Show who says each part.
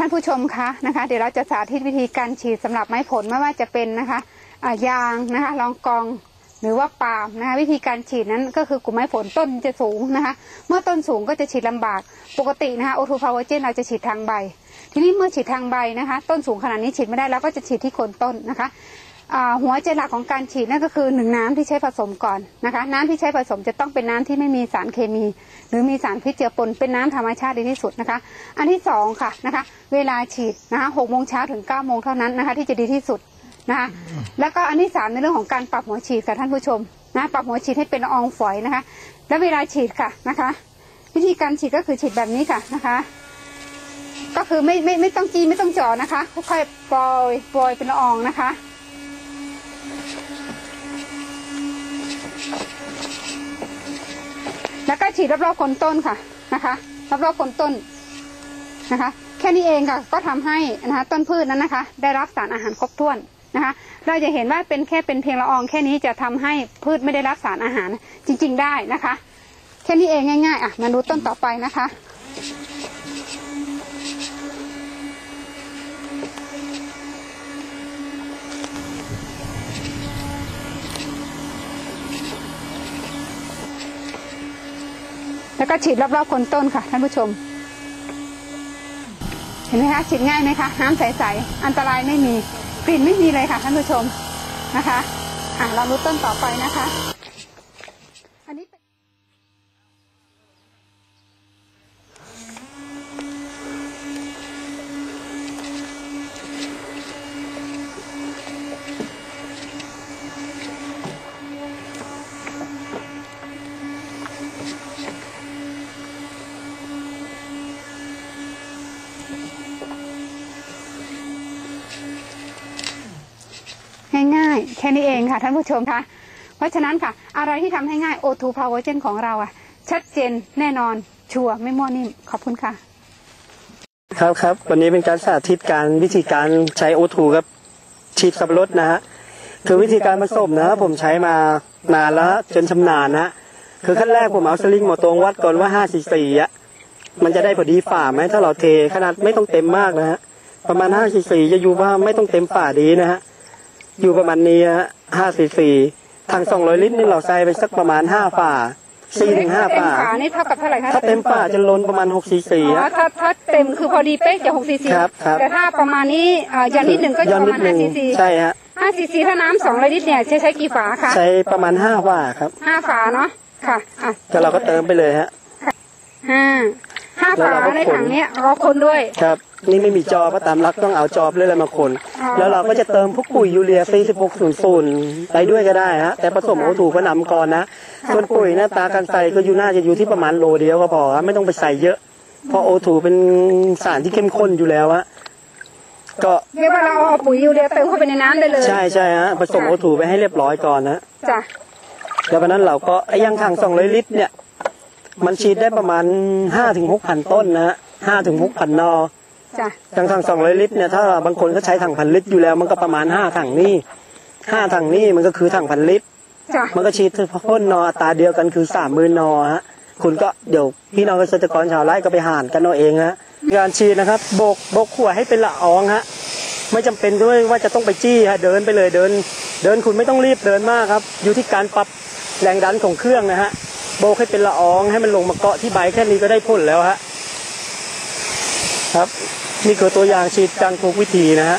Speaker 1: ท่านผู้ชมคะนะคะ เดี๋ยวเราจะสาธิตวิธีการฉีดสำหรับไม้ผลไม่ว่าจะเป็นนะคะอ่ายางนะคะรองกองหรือว่าปาล์มนะคะวิธีการฉีดนั้นก็คือกลุ่มไม้ผลต้นจะสูงนะคะ เมื่อต้นสูงก็จะฉีดลำบากปกตินะคะโอทูพาวเวอร์เจนเราจะฉีดทางใบ ทีนี้เมื่อฉีดทางใบนะคะ ต้นสูงขนาดนี้ฉีดไม่ได้เราก็จะฉีดที่โคนต้นนะคะ หัวใจหลักของการฉีดนั่นก็คือหนึ่งน้ำที่ใช้ผสมก่อนนะคะน้ำที่ใช้ผสมจะต้องเป็นน้ำที่ไม่มีสารเคมี หรือมีสารพิษเจือปนเป็นน้ำธรรมชาติดีที่สุดนะคะ อันที่สองค่ะนะคะเวลาฉีดนะคะหกโมงเช้าถึงเก้าโมงเท่านั้นนะคะที่จะดีที่สุดนะคะแล้วก็อันที่สามในเรื่องของการปรับหัวฉีดค่ะท่านผู้ชมนะปรับหัวฉีดให้เป็นอองฝอยนะคะ แล้วเวลาฉีดค่ะนะคะ วิธีการฉีดก็คือฉีดแบบนี้ค่ะนะคะก็คือไม่ไม่ไม่ต้องจีไม่ต้องจ่อนะคะค่อยๆปล่อยปล่อยเป็นละอองนะคะ แล้วก็ฉีดรอบๆโคนต้นค่ะนะคะรอบๆโคนต้นนะคะ แค่นี้เองค่ะก็ทำให้นะคะต้นพืชนั้นนะคะ ได้รับสารอาหารครบถ้วนนะคะ เราจะเห็นว่าเป็นแค่เป็นเพียงละออง แค่นี้จะทำให้พืชไม่ได้รับสารอาหารจริง ๆ ได้นะคะ แค่นี้เองง่ายๆอะมาดูต้นต่อไปนะคะ แล้วก็ฉีดรอบๆคนต้นค่ะท่านผู้ชม เห็นไหมคะฉีดง่ายไหมคะน้ำใสๆอันตรายไม่มีกลิ่นไม่มีเลยค่ะท่านผู้ชมนะคะ อะเรารู้ต้นต่อไปนะคะ อันนี้ายแค่นี้เองค่ะ ท่านผู้ชมคะเพราะฉะนั้นค่ะ อะไรที่ทำให้ง่าย O2 Power Gen ของเราอะชัดเจนแน่นอนชัวร์ไม่มั่วนิ่มขอบคุณค่ะ
Speaker 2: ครับครับวันนี้เป็นการสาธิตการวิธีการใช้โอทูกับฉีดสับรดนะฮะคือวิธีการผสมนะผมใช้มานานแล้วจนชำนาญนะคือขั้นแรกผมเอาสลิงหมอตรงวัดก่อนว่า5 4 4อะมันจะได้พอดีฝ่าไหมถ้าเราเทขนาดไม่ต้องเต็มมากนะฮะประมาณ5 4 4จะอยู่ว่าไม่ต้องเต็มฝ่าดีนะฮะ อยู่ประมาณนี้ฮะ5 4 4ทาง200ลิตรนี่เราใส่ไปสักประมาณ5ฝ่า4ถึง5
Speaker 1: เต็ม
Speaker 2: ฝ่า
Speaker 1: ฝานี่เท่ากับเท่าไหร่คะ
Speaker 2: ถ้าเต็มฝ่าจะล้นประมาณ6 4
Speaker 1: อ๋
Speaker 2: 4
Speaker 1: อ
Speaker 2: ฮะ
Speaker 1: ถ้าถ้าเต็มคือพอดีเป๊ะจะ6ซีซี
Speaker 2: ครับครับ
Speaker 1: แต่ถ้าประมาณนี้อ่ายันนิดหนึ่งก็จะ
Speaker 2: ย้อน
Speaker 1: ประ
Speaker 2: นิ
Speaker 1: มา
Speaker 2: ด
Speaker 1: ณ
Speaker 2: นึ
Speaker 1: 5
Speaker 2: ง
Speaker 1: ซีซี
Speaker 2: ใช่ฮะ
Speaker 1: 5ซีซีถ้าน้ำ200ลิตรเนี่ยจะใช้กี่ฝาคะ
Speaker 2: ใช้ประมาณห้าว่าครับ
Speaker 1: ห้าฝาเนาะค่ะอะ
Speaker 2: ก็เราก็เติมไปเลยฮะ
Speaker 1: ห้าห้า
Speaker 2: แล้ว
Speaker 1: ฝา
Speaker 2: เราก็
Speaker 1: ใน
Speaker 2: คน
Speaker 1: ถังเนี้ยรอคนด้วย
Speaker 2: ครับ นี่ไม่มีจอก็ตามรักต้องเอาจอบเลยอะไรมาคน
Speaker 1: อ๋อ
Speaker 2: แล้วเราก็จะเติมพวกปุ๋ยยูเรีย4600ไปด้วยก็ได้ฮะแต่ผสมโอถูกก็นำก่อนนะ ส่วนปุ๋ยหน้าตาการใส่ก็อยู่น่าจะอยู่ที่ประมาณโลเดียวก็พอครับไม่ต้องไปใส่เยอะ เพราะโอถูเป็นสารที่เข้มข้นอยู่แล้วฮะก็
Speaker 1: เรียกว่าเราเอาปุ๋ยยูเรียเติมเข้าไปในน้ำได้เลย
Speaker 2: ใช่ใช่ฮะผสมโอถูไปให้เรียบร้อยก่อนนะ
Speaker 1: จ้ะ
Speaker 2: แล้ววันนั้นเราก็ไอ้อยังถัง200ลิตรเนี่ย มันฉีดได้ประมาณ5ถึง6,000ต้นนะฮะ5ถึง6,000นอ
Speaker 1: จ้ะ
Speaker 2: ถังถังสองร้อยลิตรเนี่ยถ้าบางคนเขาใช้ถังพันลิตรอยู่แล้ว มันก็ประมาณห้าถังนี่ห้าถังนี่มันก็คือถังพันลิตร
Speaker 1: จ้ะ
Speaker 2: มันก็ฉีดพ่นนออัตราเดียวกันคือสามหมื่นนอฮะคุณก็เดี๋ยวพี่น้องเกษตรกรชาวไร่ก็ไปหารกันเอาเองฮะการฉีดนะครับโบกโบกขวดให้เป็นละอองฮะไม่จำเป็นด้วยว่าจะต้องไปจี้ฮะเดินไปเลยเดิน เดินคุณไม่ต้องรีบเดินมากครับ อยู่ที่การปรับแรงดันของเครื่องนะฮะ โบกให้เป็นละอองให้มันลงมาเกาะที่ใบแค่นี้ก็ได้ผลแล้วฮะครับ นี่คือตัวอย่างฉีดจังทุกวิธีนะฮะ